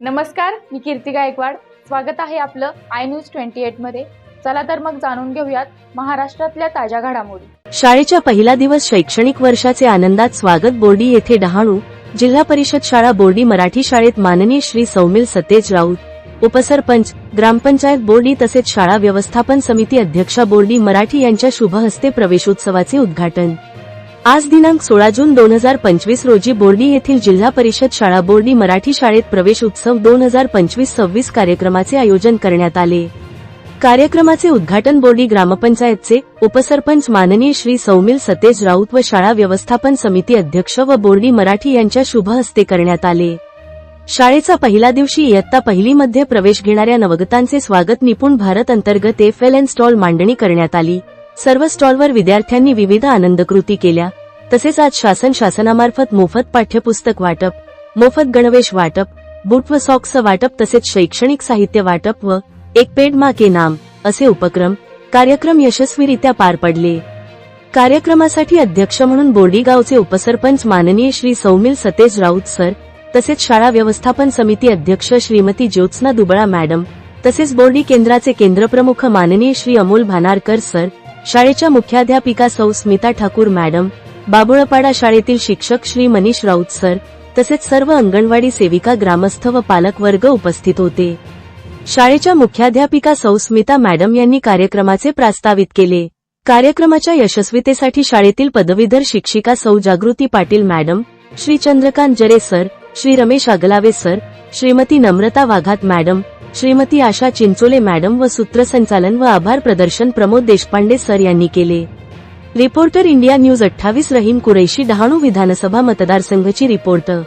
नमस्कार मी कीर्ती गायकवाड. स्वागत आहे आपलं आय न्यूज ट्वेंटी एटमध्ये. चला तर मग जाणून घेऊयात महाराष्ट्रातल्या ताज्या घडामोडी. शाळेच्या पहिला दिवस शैक्षणिक वर्षाचे आनंदात स्वागत बोर्डी येथे डहाणू जिल्हा परिषद शाळा बोर्डी मराठी शाळेत माननीय श्री सौमिल सतेज राऊत उपसरपंच ग्रामपंचायत बोर्डी तसेच शाळा व्यवस्थापन समिती अध्यक्षा बोर्डी मराठी यांच्या शुभ हस्ते प्रवेशोत्सवाचे उद्घाटन. आज दिनांक सोळा जून दोन हजार पंचवीस रोजी बोर्डी येथील जिल्हा परिषद शाळा बोर्डी मराठी शाळेत प्रवेश उत्सव दोन हजार पंचवीस सव्वीस कार्यक्रमाचे आयोजन करण्यात आले. कार्यक्रमाचे उद्घाटन बोर्डी ग्रामपंचायतचे उपसरपंच माननीय श्री सौमिल सतेज राऊत व शाळा व्यवस्थापन समिती अध्यक्ष व बोर्डी मराठी यांच्या शुभ हस्ते करण्यात आले. शाळेचा पहिला दिवशी इयत्ता पहिलीमध्ये प्रवेश घेणाऱ्या नवगतांचे स्वागत निपुण भारत अंतर्गत एफ एल एन स्टॉल मांडणी करण्यात आली. सर्व स्टॉलवर विद्यार्थ्यांनी विविध आनंदकृती केल्या. तसेच आज शासन शासनामार्फत मोफत पाठ्यपुस्तक वाटप मोफत गणवेश वाटप बूट व सॉक्स वाटप तसेच शैक्षणिक साहित्य वाटप व एक पेड मा के नाम असे उपक्रम कार्यक्रम यशस्वीरित्या पार पडले. कार्यक्रमासाठी अध्यक्ष म्हणून बोर्डीगावचे उपसरपंच माननीय श्री सौमिल सतेज राऊत सर तसेच शाळा व्यवस्थापन समिती अध्यक्ष श्रीमती ज्योत्स्ना दुबळा मॅडम तसेच बोर्डी केंद्राचे केंद्रप्रमुख माननीय श्री अमोल भानारकर सर शाळेच्या मुख्याध्यापिका सौ स्मिता ठाकूर मॅडम बाबुळपाडा शाळेतील शिक्षक श्री मनीष राऊत सर तसेच सर्व अंगणवाडी सेविका ग्रामस्थ व पालक वर्ग उपस्थित होते. शाळेच्या मुख्याध्यापिका सौ स्मिता मॅडम यांनी कार्यक्रमाचे प्रास्तावित केले. कार्यक्रमाच्या यशस्वीतेसाठी शाळेतील पदवीधर शिक्षिका Sau Jagruti Patil madam Shri Chandrakant Jare sir Shri Ramesh Agalave sir Shrimati Namrata Waghat madam Shrimati Asha Chinchole madam व सूत्रसंचालन व आभार प्रदर्शन प्रमोद देशपांडे सर यांनी केले. रिपोर्टर इंडिया न्यूज अठ्ठावीस रहीम कुरैशी डहाणू विधानसभा मतदारसंघाची रिपोर्टर